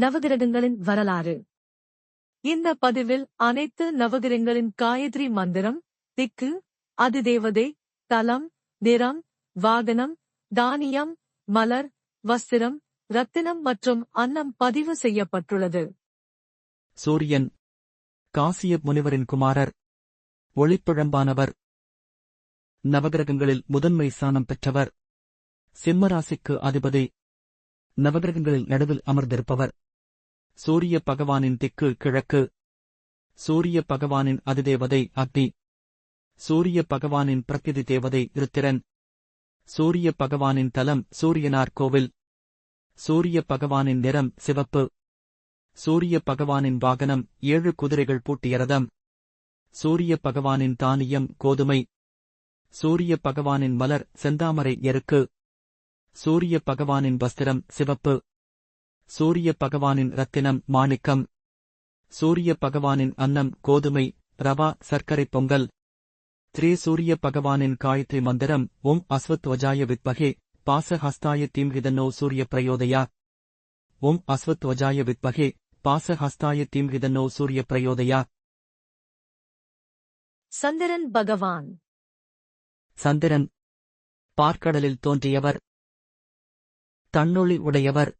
நவகிரகங்களின் வரலாறு. இந்த பதிவில் அனைத்து நவகிரகங்களின் காயத்ரி மந்திரம் திக்கு அதிதேவதை தலம் நிறம் வாகனம் தானியம் மலர் வஸ்திரம் ரத்தினம் மற்றும் அன்னம் பதிவு செய்யப்பட்டுள்ளது. சூரியன் காசிய முனிவரின் குமாரர் ஒளிப்பிழம்பானவர் நவகிரகங்களில் முதன்மை ஸ்தானம் பெற்றவர் சிம்மராசிக்கு அதிபதி நவகிரகங்களில் நடுவில் அமர்ந்திருப்பவர். சூரிய பகவானின் திக்கு கிழக்கு. சூரிய பகவானின் அதிதேவதை அக்னி. சூரிய பகவானின் பிரகிதி தேவதை ருத்திரன். சூரிய பகவானின் தலம் சூரியனார் கோவில். சூரிய பகவானின் நிறம் சிவப்பு. சூரிய பகவானின் வாகனம் ஏழு குதிரைகள் பூட்டிய ரதம். சூரிய பகவானின் தானியம் கோதுமை. சூரிய பகவானின் மலர் செந்தாமரை எருக்கு. சூரிய பகவானின் வஸ்திரம் சிவப்பு. சூரிய பகவானின் ரத்தினம் மாணிக்கம். சூரிய பகவானின் அன்னம் கோதுமை ரவா சர்க்கரை பொங்கல். த்ரீ சூரிய பகவானின் காயத்ரி மந்திரம் ஓம் அஸ்வத்வஜாய வித்மகே பாசஹஸ்தாய தீம்ஹிதன்னோ சூரிய பிரயோதயா. ஓம் அஸ்வத்வஜாய வித்மகே பாசஹஸ்தாய தீம்ஹிதன்னோ சூரிய பிரயோதயா. சந்திரன் பகவான். சந்திரன் பார்க்கடலில் தோன்றியவர். தன்னொளி உடையவர்.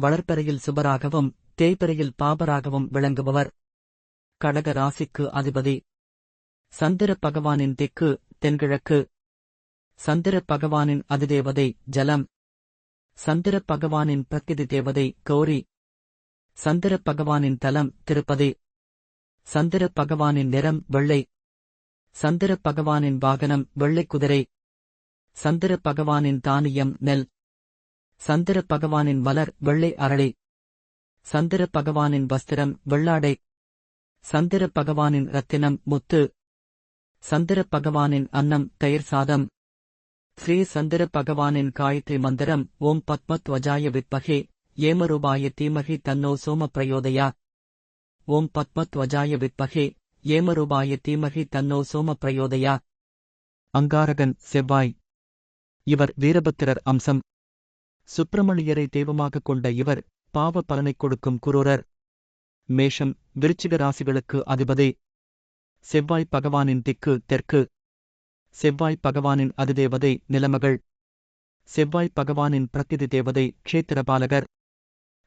வளர்ப்பறையில் சுபராகவும் தேய்பிறையில் பாபராகவும் விளங்குபவர். கடக ராசிக்கு அதிபதி. சந்திர பகவானின் திக்கு தென்கிழக்கு. சந்திர பகவானின் அதிதேவதை ஜலம். சந்திர பகவானின் பிரகிதி தேவதை கௌரி. சந்திர பகவானின் தலம் திருப்பதி. சந்திர பகவானின் நிறம் வெள்ளை. சந்திர பகவானின் வாகனம் வெள்ளை குதிரை. சந்திர பகவானின் தானியம் நெல். சந்திர பகவானின் மலர் வெள்ளை அரளி. சந்திர பகவானின் வஸ்திரம் வெள்ளாடை. சந்திர பகவானின் ரத்தினம் முத்து. சந்திர பகவானின் அன்னம் தயிர் சாதம். ஸ்ரீ சந்திர பகவானின் காயத்ரி மந்திரம் ஓம் பத்மத்வஜாய வித்மகே ஏமரூபாய தீமகி தன்னோ சோம பிரயோதயா ஓம் பத்மத்வஜாய வித்மகே ஏமரூபாய தீமகி தன்னோ சோம பிரயோதயா அங்காரகன் செவ்வாய். இவர் வீரபத்திரர் அம்சம். சுப்பிரமணியரை தெய்வமாகக் கொண்ட இவர் பாவ பலனைக் கொடுக்கும் குரூரர். மேஷம் விருச்சிக ராசிகளுக்கு அதிபதி. செவ்வாய் பகவானின் திக்கு தெற்கு. செவ்வாய் பகவானின் அதிதேவதை நிலமகள். செவ்வாய் பகவானின் பிரகிதி தேவதை க்ஷேத்திரபாலகர்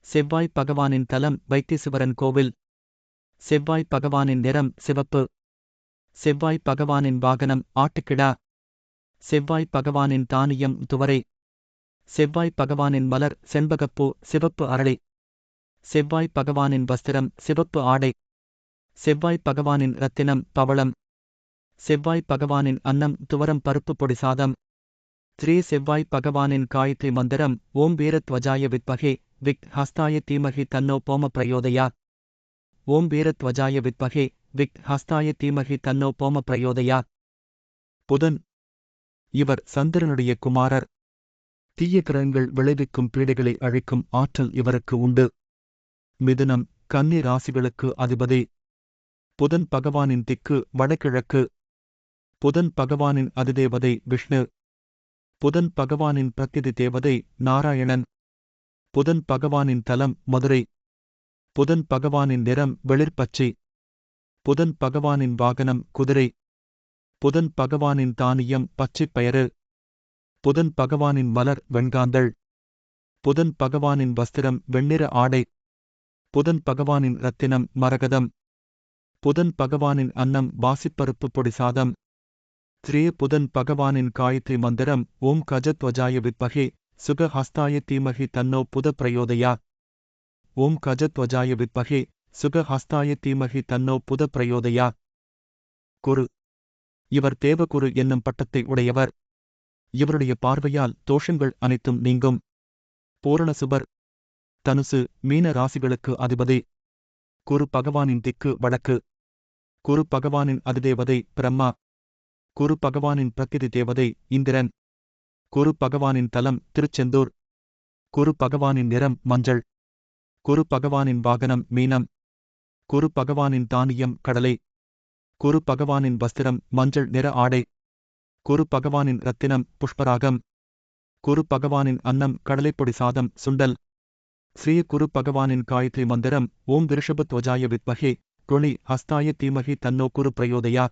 செவ்வாய் பகவானின் தலம் வைத்தீசுவரன் கோவில். செவ்வாய் பகவானின் நிறம் சிவப்பு. செவ்வாய் பகவானின் வாகனம் ஆட்டுக்கிடா. செவ்வாய் பகவானின் தானியம் துவரை. செவ்வாய் பகவானின் மலர் செண்பகப்பூ சிவப்பு அரளி. செவ்வாய் பகவானின் வஸ்திரம் சிவப்பு ஆடை. செவ்வாய் பகவானின் ரத்தினம் பவளம். செவ்வாய் பகவானின் அன்னம் துவரம் பருப்பு பொடி சாதம். ஸ்ரீ செவ்வாய் பகவானின் காயத்ரி மந்திரம் ஓம் வீரத்வஜாய வித்மகே விக் ஹஸ்தாய தீமகி தன்னோ போம பிரயோதயா. ஓம் வீரத்வஜாய வித்மகே விக் ஹஸ்தாய தீமகி தன்னோ போம பிரயோதயா. புதன். இவர் சந்திரனுடைய குமாரர். தீய கிரகங்கள் விளைவிக்கும் பீடைகளை அழிக்கும் ஆற்றல் இவருக்கு உண்டு. மிதுனம் கன்னி ராசிகளுக்கு அதிபதி. புதன் பகவானின் திக்கு வடகிழக்கு. புதன் பகவானின் அதிதேவதை விஷ்ணு. புதன் பகவானின் பிரகிருதி தேவதை நாராயணன். புதன் பகவானின் தலம் மதுரை. புதன் பகவானின் நிறம் வெளிர்பச்சை புதன் பகவானின் வாகனம் குதிரை. புதன் பகவானின் தானியம் பச்சைப் பயறு புதன் பகவானின் மலர் வெண்காந்தள். புதன் பகவானின் வஸ்திரம் வெண்ணிற ஆடை. புதன் பகவானின் ரத்தினம் மரகதம். புதன் பகவானின் அன்னம் பாசிப்பருப்பு பொடி சாதம். ஸ்ரீ புதன் பகவானின் காயத்ரி மந்திரம் ஓம் கஜத்வஜாய வித்மகே சுக ஹஸ்தாய தீமகி தன்னோ புத பிரயோதயா. ஓம் கஜத்வஜாய வித்மகே சுக ஹஸ்தாய தீமகி தன்னோ புத பிரயோதயா. குரு. இவர் தேவகுரு என்னும் பட்டத்தை உடையவர். இவருடைய பார்வையால் தோஷங்கள் அனைத்தும் நீங்கும். பூரண சுபர் தனுசு மீன ராசிகளுக்கு அதிபதி. குரு பகவானின் திக்கு வடக்கு. குரு பகவானின் அதிதேவதை பிரம்மா. குரு பகவானின் பிரகிதி தேவதை இந்திரன். குரு பகவானின் தலம் திருச்செந்தூர். குரு பகவானின் நிறம் மஞ்சள். குரு பகவானின் வாகனம் மீனம். குரு பகவானின் தானியம் கடலை. குரு பகவானின் வஸ்திரம் மஞ்சள் நிற ஆடை. குரு பகவானின் ரத்தினம் புஷ்பராகம். குரு பகவானின் அன்னம் கடலைப்பொடி சாதம் சுண்டல். ஸ்ரீ குரு பகவானின் காயத்ரி மந்திரம் ஓம் விருஷபத்வஜாய வித்மகே குணி ஹஸ்தாய தீமகி தன்னோ குரு பிரயோதயா.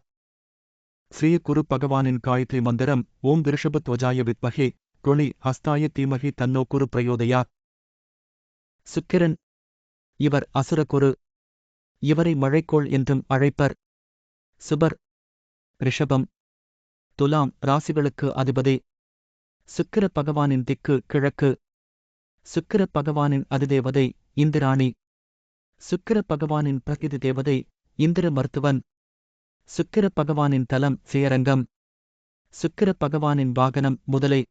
ஸ்ரீ குரு பகவானின் காயத்ரி மந்திரம் ஓம் விருஷபத்வஜாய வித்மகே குணி ஹஸ்தாய தீமகி தன்னோ குரு பிரயோதயா. சுக்கிரன். இவர் அசுரகுரு இவரை மழைக்கோள் என்றும் அழைப்பர். சுபர். ரிஷபம். துலாம் ராசிகளுக்கு அதிபதி. சுக்கிர பகவானின் திக்கு கிழக்கு. சுக்கிர பகவானின் அதிதேவதை இந்திராணி. சுக்கிர பகவானின் பிரகிதி தேவதை இந்திர மருத்துவன். சுக்கிர பகவானின் தலம் சேரங்கம் சுக்கிர பகவானின் வாகனம் முதலை.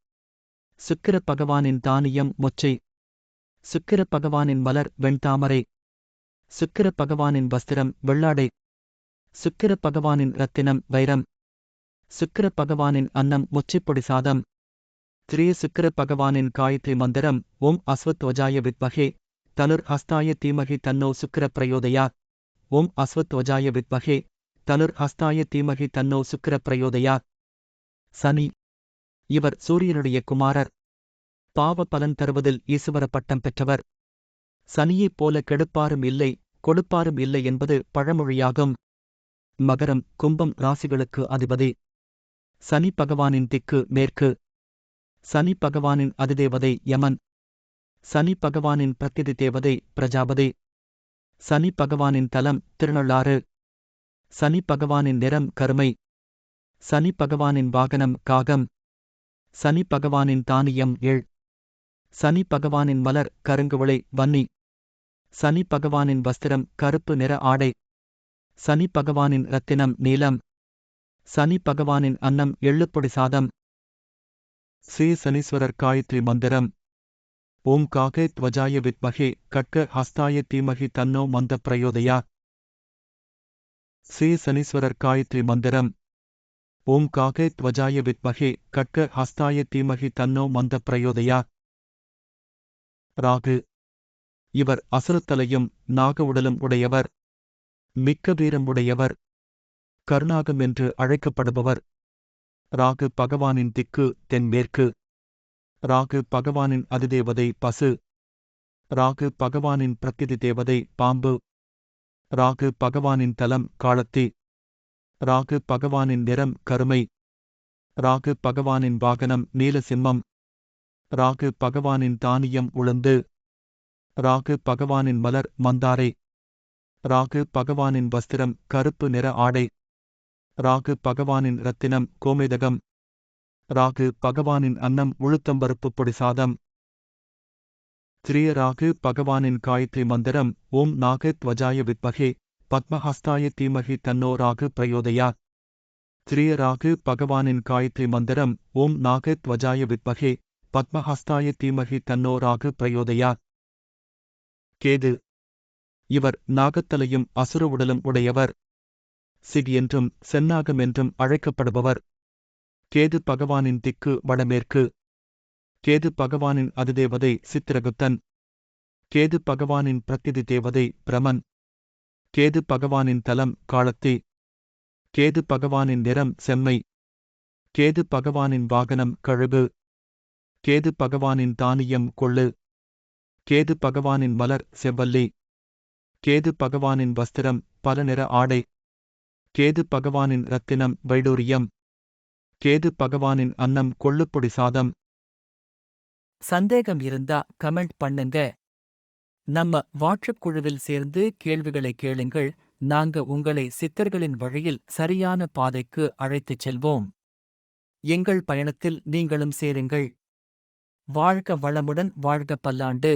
சுக்கிர பகவானின் தானியம் மொச்சை. சுக்கிர பகவானின் மலர் வெண்தாமரை. சுக்கிர பகவானின் வஸ்திரம் வெள்ளாடை. சுக்கிர பகவானின் ரத்தினம் வைரம். சுக்கிர பகவானின் அன்னம் முச்சிப்பொடி சாதம். திரிய சுக்கிர பகவானின் காயத்ரி மந்திரம் ஓம் அஸ்வத்வஜாய வித்மகே. தனுர் ஹஸ்தாய தீமகி தன்னோ சுக்கர பிரயோதயா ஓம் அஸ்வத்வஜாய வித்மகே. தனுர் ஹஸ்தாய தீமகி தன்னோ சுக்கர பிரயோதயா சனி. இவர் சூரியனுடைய குமாரர். பாவ பலன் தருவதில் ஈசுவர பட்டம் பெற்றவர். சனியைப் போல கெடுப்பாரும் இல்லை கொடுப்பாரும் இல்லை என்பது பழமொழியாகும். மகரம் கும்பம் ராசிகளுக்கு அதிபதி. சனி பகவானின் திக்கு மேற்கு சனி பகவானின் அதிதேவதை யமன் சனி பகவானின் பிரத்திதி தேவதை பிரஜாபதி சனி பகவானின் தலம் திருநள்ளாறு சனி பகவானின் நிறம் கருமை சனி பகவானின் வாகனம் காகம் சனி பகவானின் தானியம் ஏழ் சனி பகவானின் மலர் கருங்குவளை வன்னி சனி பகவானின் வஸ்திரம் கருப்பு நிற ஆடை சனி பகவானின் ரத்தினம் நீலம் சனி பகவானின் அன்னம் எள்ளுப்பொடி சாதம். ஸ்ரீ சனீஸ்வரர் காயத்ரி மந்திரம். ஓம் காகே துவஜாய வித்மகே கட்க ஹஸ்தாய தீமகி தன்னோ மந்த பிரயோதயா. ஸ்ரீ சனீஸ்வரர் காயத்ரி மந்திரம். ஓம் காகே துவஜாய வித்மகே கட்க ஹஸ்தாய தீமகி தன்னோ மந்த பிரயோதயா. ராகு. இவர் அசுரத்தலையும் நாக உடலும் உடையவர். மிக்க வீரம் உடையவர். கருணாகம் என்று அழைக்கப்படுபவர். ராகு பகவானின் திக்கு தென்மேற்கு. ராகு பகவானின் அதிதேவதை பசு. ராகு பகவானின் பிரகிதி தேவதை பாம்பு. ராகு பகவானின் தலம் காலத்தி. ராகு பகவானின் நிறம் கருமை. ராகு பகவானின் வாகனம் நீலசிம்மம். ராகு பகவானின் தானியம் உளுந்து. ராகு பகவானின் மலர் மந்தாரை. ராகு பகவானின் வஸ்திரம் கருப்பு நிற ஆடை. ராகு பகவானின் ரத்தினம் கோமேதகம். ராகு பகவானின் அன்னம் உளுத்தம்பருப்பு பொடி சாதம். ஸ்ரீய ராகு பகவானின் காயத்ரி மந்திரம் ஓம் நாக த்வஜாய வித்மகே பத்மஹஸ்தாய தீமகி தன்னோ ராகு பிரயோதயா. ஸ்ரீய ராகு பகவானின் காயத்ரி மந்திரம் ஓம் நாக த்வஜாய வித்மகே பத்மஹஸ்தாய தீமகி தன்னோ ராகு பிரயோதயா. கேது. இவர் நாகத்தலையும் அசுர உடலும் உடையவர். சிக் என்றும் சென்னாகம் என்றும் அழைக்கப்படுபவர். கேது பகவானின் திக்கு வடமேற்கு. கேது பகவானின் அதிதேவதை சித்திரகுப்தன். கேது பகவானின் பிரத்திதி தேவதை பிரமன். கேது பகவானின் தலம் காளத்தி கேது பகவானின் நிறம் செம்மை. கேது பகவானின் வாகனம் கழுகு. கேது பகவானின் தானியம் கொள்ளு. கேது பகவானின் மலர் செவ்வல்லி. கேது பகவானின் வஸ்திரம் பல நிற ஆடை. கேது பகவானின் ரத்தினம் வைடூரியம். கேது பகவானின் அன்னம் கொள்ளுப்பொடி சாதம். சந்தேகம் இருந்தா கமெண்ட் பண்ணுங்க. நம்ம வாட்ஸ்அப் குழுவில் சேர்ந்து கேள்விகளை கேளுங்கள். நாங்க உங்களை சித்தர்களின் வழியில் சரியான பாதைக்கு அழைத்துச் செல்வோம். எங்கள் பயணத்தில் நீங்களும் சேருங்கள். வாழ்க வளமுடன் வாழ்க பல்லாண்டு.